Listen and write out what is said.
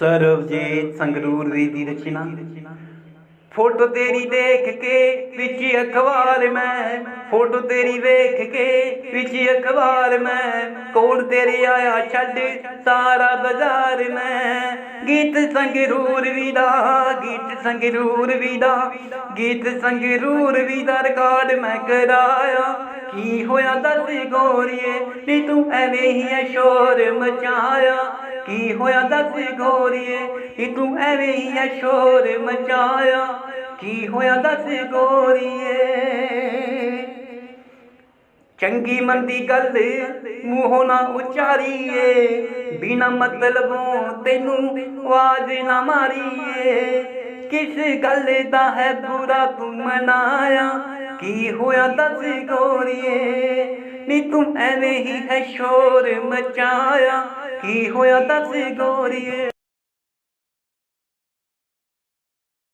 ਸਰਬਜੀਤ ਸੰਗਰੂਰ ਦੀ ਦੀ ਰਚਨਾ। ਫੋਟੋ ਤੇਰੀ ਦੇਖ ਕੇ ਵਿੱਚ ਅਖਬਾਰ ਮੈਂ, ਫੋਟੋ ਤੇਰੀ ਵੇਖ ਕੇ ਵਿੱਚ ਅਖਬਾਰ ਮੈਂ, ਕੋਲ ਤੇਰੇ ਆਇਆ ਛੱਡ ਸਾਰਾ ਬਾਜ਼ਾਰ ਮੈਂ। ਗੀਤ ਸੰਗਰੂਰ ਵੀ ਦਾ, ਗੀਤ ਸੰਗਰੂਰ ਵੀ ਦਾ, ਗੀਤ ਸੰਗਰੂਰ ਵੀ ਦਾ ਰਿਕਾਰਡ ਮੈਂ ਕਰਾਇਆ। ਕੀ ਹੋਇਆ ਦੱਸ ਗੋਰੀਏ, ਨੀ ਤੂੰ ਐਵੇਂ ਹੀ ਸ਼ੋਰ ਮਚਾਇਆ। ਕੀ ਹੋਇਆ ਦੱਸ ਗੋਰੀਏ? ਨੀ ਤੂੰ ਐਵੇਂ ਹੀ ਐ ਸ਼ੋਰ ਮਚਾਇਆ। ਕੀ ਹੋਇਆ ਦੱਸ ਗੋਰੀਏ? ਚੰਗੀ ਮੰਦੀ ਗੱਲ ਮੂੰਹੋਂ ਨਾ ਉਚਾਰੀਏ। ਬਿਨਾ ਮਤਲਬੋਂ ਤੈਨੂੰ ਆਵਾਜ਼ ਨਾ ਮਾਰੀਏ। ਕਿਸ ਗੱਲ ਦਾ ਹੈ ਬੁਰਾ ਤੂੰ ਮਨਾਇਆ? ਕੀ ਹੋਇਆ ਦੱਸ ਗੋਰੀਏ? ਨੀ ਤੂੰ ਐਵੇਂ ਹੀ ਹੈ ਸ਼ੋਰ ਮਚਾਇਆ। ਕੀ ਹੋਇਆ ਦੱਸ ਗੋਰੀਏ?